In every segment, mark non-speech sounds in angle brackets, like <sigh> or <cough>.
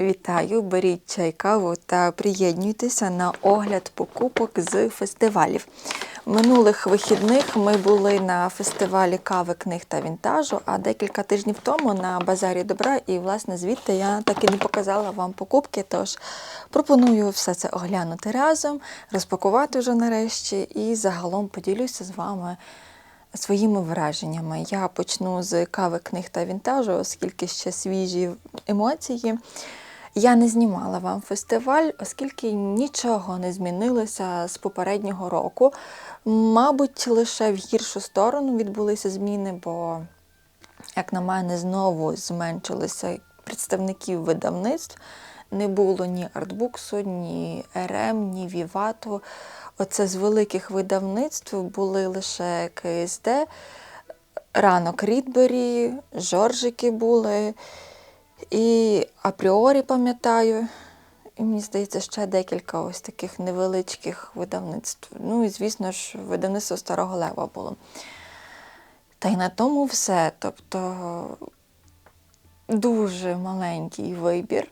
Вітаю, беріть чай, каву та приєднуйтеся на огляд покупок з фестивалів. Минулих вихідних ми були на фестивалі кави, книг та вінтажу, а декілька тижнів тому на базарі добра. І, власне, звідти я так і не показала вам покупки. Тож пропоную все це оглянути разом, розпакувати вже нарешті і загалом поділюся з вами своїми враженнями. Я почну з кави, книг та вінтажу, оскільки ще свіжі емоції. Я не знімала вам фестиваль, оскільки нічого не змінилося з попереднього року. Мабуть, лише в гіршу сторону відбулися зміни, бо, як на мене, знову зменшилися представників видавництв. Не було ні артбуксу, ні РМ, ні Вівату. Оце з великих видавництв були лише КСД, ранок Рідбері, Жоржики були. І апріорі пам'ятаю. І мені здається, ще декілька ось таких невеличких видавництв. Ну і, звісно ж, видавництво Старого Лева було. Та й на тому все. Тобто дуже маленький вибір.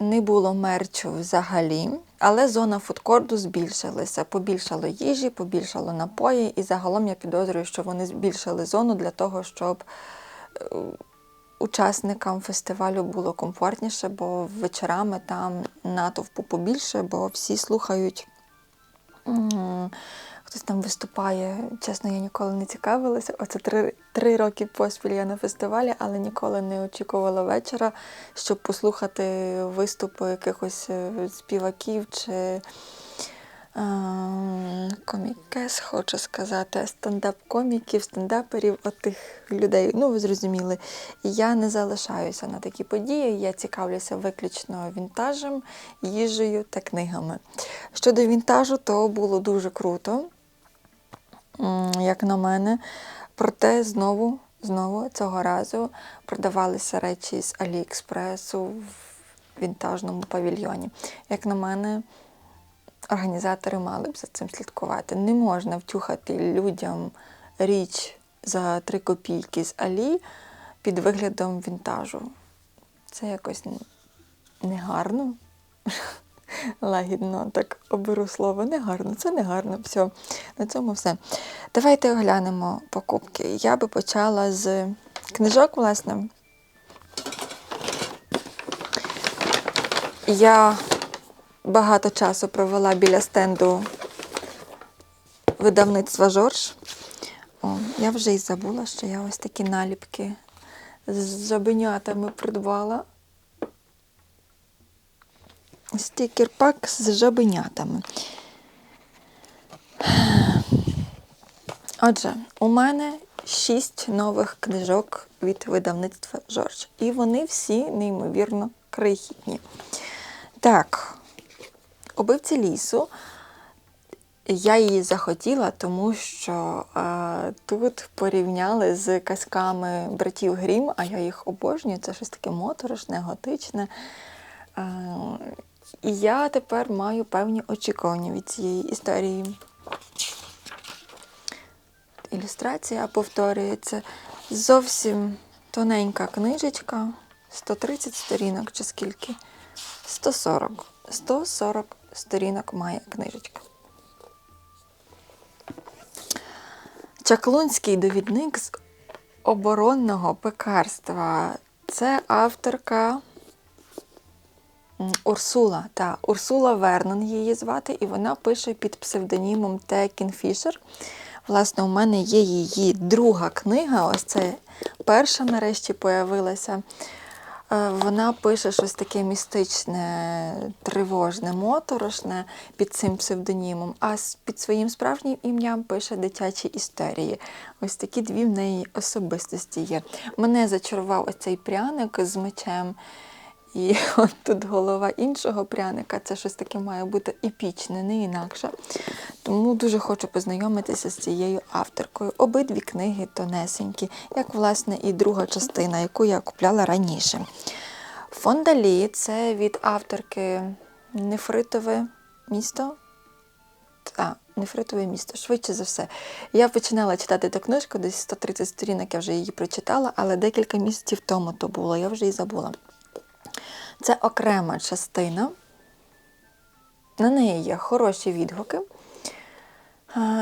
Не було мерчу взагалі, але зона фудкорду збільшилася. Побільшало їжі, побільшало напої, і загалом я підозрюю, що вони збільшили зону для того, щоб е, учасникам фестивалю було комфортніше, бо вечорами там натовпу побільше, бо всі слухають. Хтось там виступає, чесно, я ніколи не цікавилася. Оце три, три роки поспіль я на фестивалі, але ніколи не очікувала вечора, щоб послухати виступи якихось е, співаків чи е, комікес, хочу сказати, стендап-коміків, стендаперів, от тих людей. Ну, ви зрозуміли. Я не залишаюся на такі події. Я цікавлюся виключно вінтажем, їжею та книгами. Щодо вінтажу, то було дуже круто, як на мене. Проте знову, знову цього разу продавалися речі з Аліекспресу в вінтажному павільйоні. Як на мене, організатори мали б за цим слідкувати. Не можна втюхати людям річ за 3 копійки з Алі під виглядом вінтажу. Це якось негарно. <laughs> Лагідно так оберу слово. Негарно, це негарно. Все. На цьому все. Давайте оглянемо покупки. Я би почала з книжок, власне. Я багато часу провела біля стенду видавництва Жорж. О, я вже й забула, що я ось такі наліпки з жабенятами придбала. Стікер-пак з жабенятами. Отже, у мене шість нових книжок від видавництва Жорж. І вони всі неймовірно крихітні. Так, убивці лісу. Я її захотіла, тому що е, тут порівняли з казками братів Грім, а я їх обожнюю. Це щось таке моторошне, готичне. Е, і я тепер маю певні очікування від цієї історії. Ілюстрація повторюється. Зовсім тоненька книжечка, 130 сторінок чи скільки? 140. 140 сторінок має книжечка. Чаклунський довідник з оборонного пекарства. Це авторка Урсула. Та Урсула Вернон її звати, і вона пише під псевдонімом Т. Кінфішер. Власне, у мене є її друга книга. Ось це перша нарешті появилася. Е, Вона пише щось таке містичне, тривожне, моторошне під цим псевдонімом, а під своїм справжнім ім'ям пише дитячі історії. Ось такі дві в неї особистості є. Мене зачарував оцей пряник з мечем. І <laughs> от тут голова іншого пряника. Це щось таке має бути епічне, не інакше. Тому дуже хочу познайомитися з цією авторкою. Обидві книги тонесенькі, як власне і друга частина, яку я купляла раніше. Фондалі це від авторки Нефритове місто. А, Нефритове місто, швидше за все. Я починала читати ту книжку, десь 130 сторінок я вже її прочитала, але декілька місяців тому то було, я вже і забула. Це окрема частина. На неї є хороші відгуки.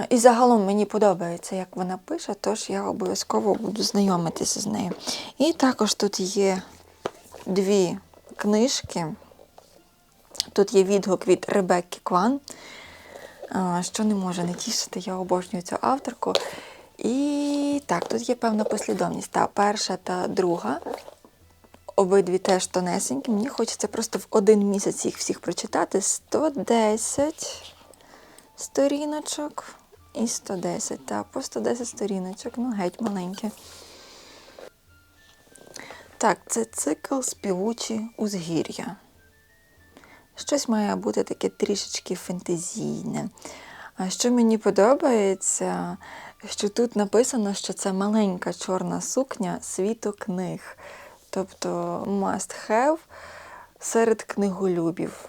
І загалом мені подобається, як вона пише, тож я обов'язково буду знайомитися з нею. І також тут є дві книжки. Тут є відгук від Ребекки Кван, що не може не тішити, я обожнюю цю авторку. І так, тут є певна послідовність. Та перша та друга. Обидві теж тонесенькі. Мені хочеться просто в один місяць їх всіх прочитати. 110 сторіночок і 110. Та, по 110 сторіночок, ну геть маленькі. Так, це цикл співучі узгір'я. Щось має бути таке трішечки фентезійне. А що мені подобається, що тут написано, що це маленька чорна сукня світу книг. Тобто must have серед книголюбів.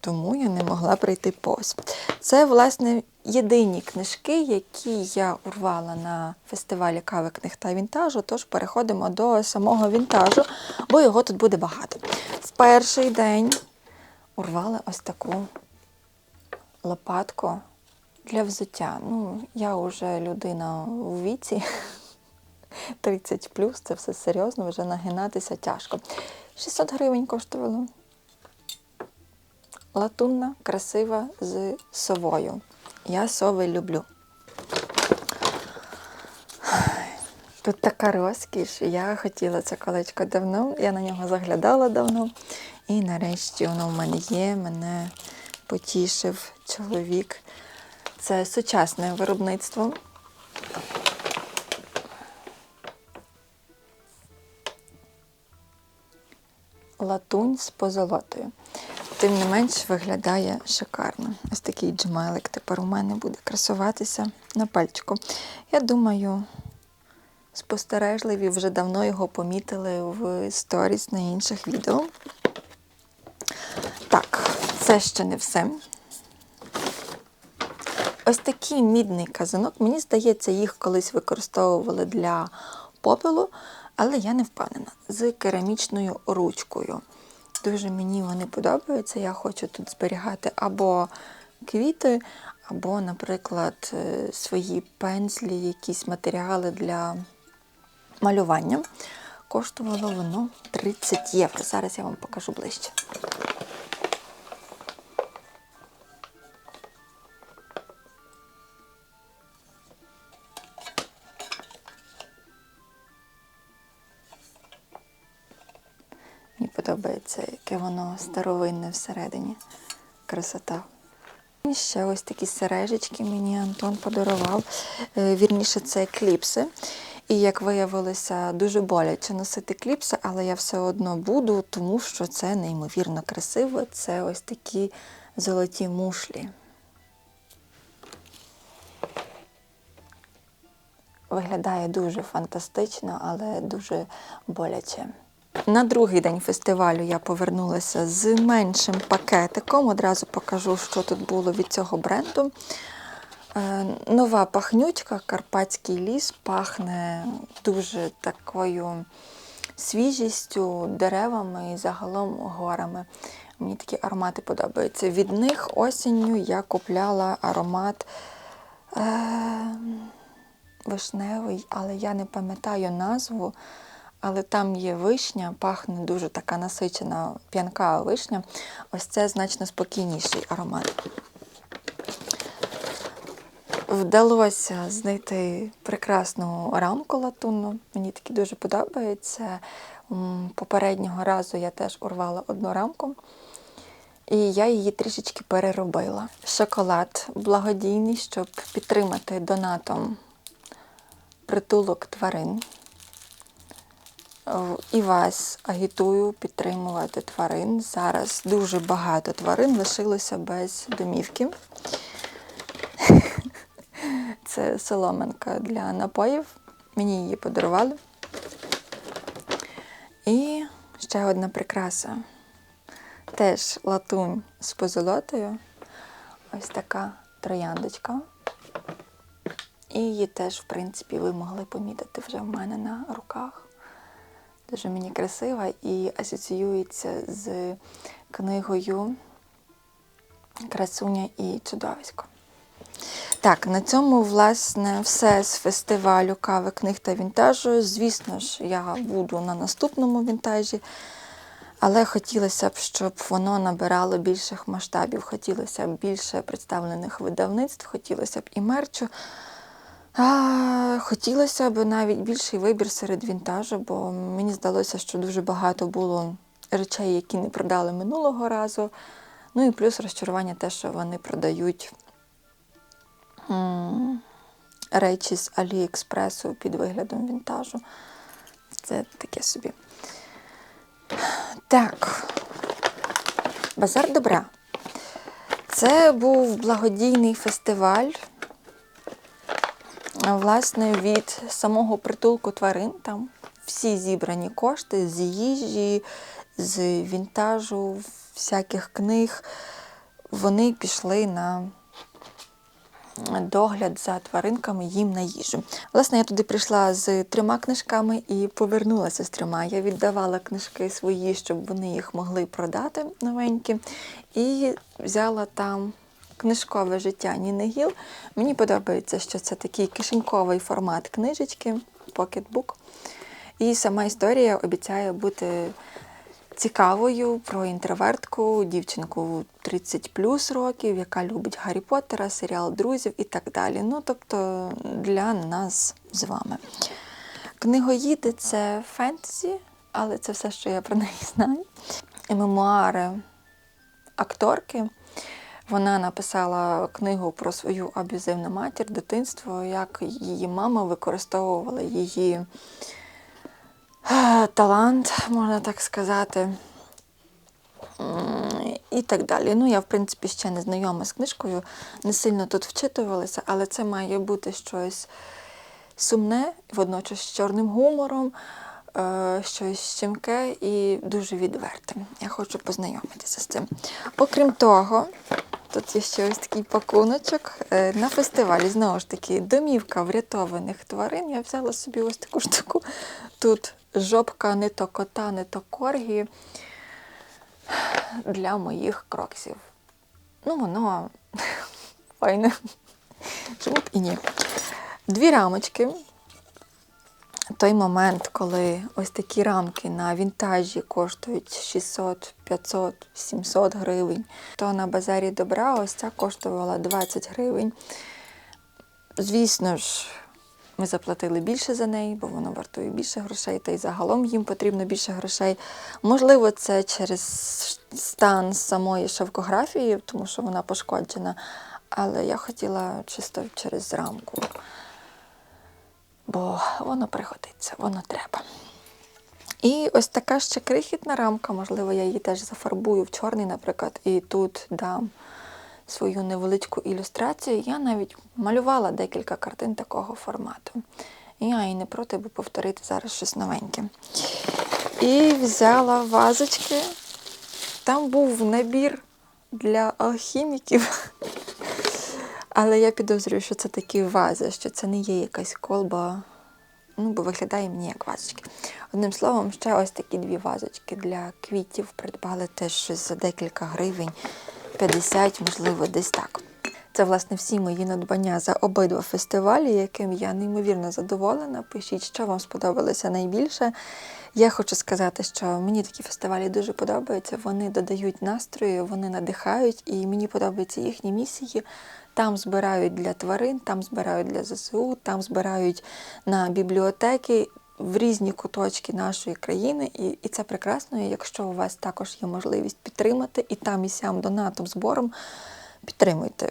Тому я не могла прийти повз. Це, власне, єдині книжки, які я урвала на фестивалі кави книг та вінтажу. Тож переходимо до самого вінтажу, бо його тут буде багато. В перший день урвала ось таку лопатку для взуття. Ну, я вже людина у віці. 30 плюс, це все серйозно, вже нагинатися тяжко. 600 гривень коштувало. Латунна, красива з совою. Я сови люблю. Тут така розкіш. Я хотіла це колечко давно, я на нього заглядала давно. І нарешті воно в мене є, мене потішив чоловік. Це сучасне виробництво. Латунь з позолотою. Тим не менш виглядає шикарно. Ось такий джмелик тепер у мене буде красуватися на пальчику. Я думаю, спостережливі вже давно його помітили в сторіс на інших відео. Так, це ще не все. Ось такий мідний казанок. Мені здається, їх колись використовували для попелу, але я не впевнена. З керамічною ручкою. Дуже мені вони подобаються. Я хочу тут зберігати або квіти, або, наприклад, е, свої пензлі, якісь матеріали для малювання. Коштувало воно 30 євро. Зараз я вам покажу ближче. Подобається, яке воно старовинне всередині. Красота. І ще ось такі сережечки мені Антон подарував. Е, Вірніше, це кліпси. І як виявилося, дуже боляче носити кліпси, але я все одно буду, тому що це неймовірно красиво. Це ось такі золоті мушлі. Виглядає дуже фантастично, але дуже боляче. На другий день фестивалю я повернулася з меншим пакетиком. Одразу покажу, що тут було від цього бренду. Е, Нова пахнючка, Карпатський ліс, пахне дуже такою свіжістю, деревами і загалом горами. Мені такі аромати подобаються. Від них осінню я купляла аромат е, вишневий, але я не пам'ятаю назву. Але там є вишня, пахне дуже така насичена п'янка вишня. Ось це значно спокійніший аромат. Вдалося знайти прекрасну рамку латунну. Мені такі дуже подобається. Попереднього разу я теж урвала одну рамку. І я її трішечки переробила. Шоколад благодійний, щоб підтримати донатом притулок тварин. Е, І вас агітую підтримувати тварин. Зараз дуже багато тварин лишилося без домівки. <laughs> Це соломинка для напоїв. Мені її подарували. І ще одна прикраса. Теж латунь з позолотою. Ось така трояндочка. І її теж, в принципі, ви могли помітити вже в мене на руках. Дуже мені красива і асоціюється з книгою Красуня і чудовисько. Так, на цьому, власне, все з фестивалю кави, книг та вінтажу. Звісно ж, я буду на наступному вінтажі, але хотілося б, щоб воно набирало більших масштабів. Хотілося б більше представлених видавництв, хотілося б і мерчу. А, хотілося б навіть більший вибір серед вінтажу, бо мені здалося, що дуже багато було речей, які не продали минулого разу. Ну і плюс розчарування те, що вони продають речі з Аліекспресу під виглядом вінтажу. Це таке собі. Так. Базар добра. Це був благодійний фестиваль. Власне, від самого притулку тварин там всі зібрані кошти з їжі, з вінтажу, всяких книг, вони пішли на догляд за тваринками їм на їжу. Власне, я туди прийшла з трьома книжками і повернулася з трьома. Я віддавала книжки свої, щоб вони їх могли продати новенькі. І взяла там книжкове життя Ніни Гіл. Мені подобається, що це такий кишеньковий формат книжечки, покетбук. І сама історія обіцяє бути цікавою про інтровертку, дівчинку 30 плюс років, яка любить Гаррі Поттера, серіал друзів і так далі. Ну, тобто для нас з вами. Книгоїди це фентезі, але це все, що я про неї знаю. Мемуари акторки. Вона написала книгу про свою аб'юзивну матір, дитинство, як її мама використовувала її е, талант, можна так сказати. І так далі. Ну, я, в принципі, ще не знайома з книжкою, не сильно тут вчитувалася, але це має бути щось сумне, водночас з чорним гумором, е, щось щемке і дуже відверте. Я хочу познайомитися з цим. Окрім того, тут є ще ось такий пакуночок. Е, На фестивалі, знову ж таки, домівка врятованих тварин. Я взяла собі ось таку штуку. Тут жопка не то кота, не то коргі для моїх кроксів. Ну, воно <laughs> файне. Чому б і ні? Дві рамочки. Той момент, коли ось такі рамки на вінтажі коштують 600, 500, 700 гривень, то на базарі добра ось ця коштувала 20 гривень. Звісно ж, ми заплатили більше за неї, бо воно вартує більше грошей, та й загалом їм потрібно більше грошей. Можливо, це через стан самої шовкографії, тому що вона пошкоджена. Але я хотіла чисто через рамку, бо воно пригодиться, воно треба. І ось така ще крихітна рамка, можливо, я її теж зафарбую в чорний, наприклад, і тут дам свою невеличку ілюстрацію. Я навіть малювала декілька картин такого формату. Я і не проти би повторити зараз щось новеньке. І взяла вазочки. Там був набір для алхіміків. Але я підозрюю, що це такі вази, що це не є якась колба. Ну, бо виглядає мені як вазочки. Одним словом, ще ось такі дві вазочки для квітів придбали теж щось за декілька гривень, 50, можливо, десь так. Це, власне, всі мої надбання за обидва фестивалі, яким я неймовірно задоволена. Пишіть, що вам сподобалося найбільше. Я хочу сказати, що мені такі фестивалі дуже подобаються. Вони додають настрою, вони надихають, і мені подобаються їхні місії. Там збирають для тварин, там збирають для ЗСУ, там збирають на бібліотеки в різні куточки нашої країни. І, і це прекрасно. Якщо у вас також є можливість підтримати і там, і сям донатом, збором, підтримуйте.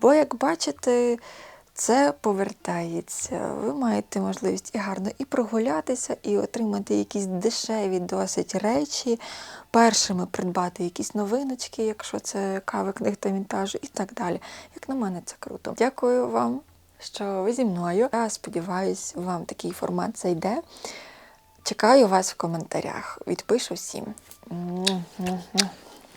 Бо, як бачите, це повертається. Ви маєте можливість і гарно і прогулятися, і отримати якісь дешеві досить речі, першими придбати якісь новиночки, якщо це кави, книг та вінтажу, і так далі. Як на мене, це круто. Дякую вам, що ви зі мною. Я сподіваюся, вам такий формат зайде. Чекаю вас в коментарях. Відпишу всім.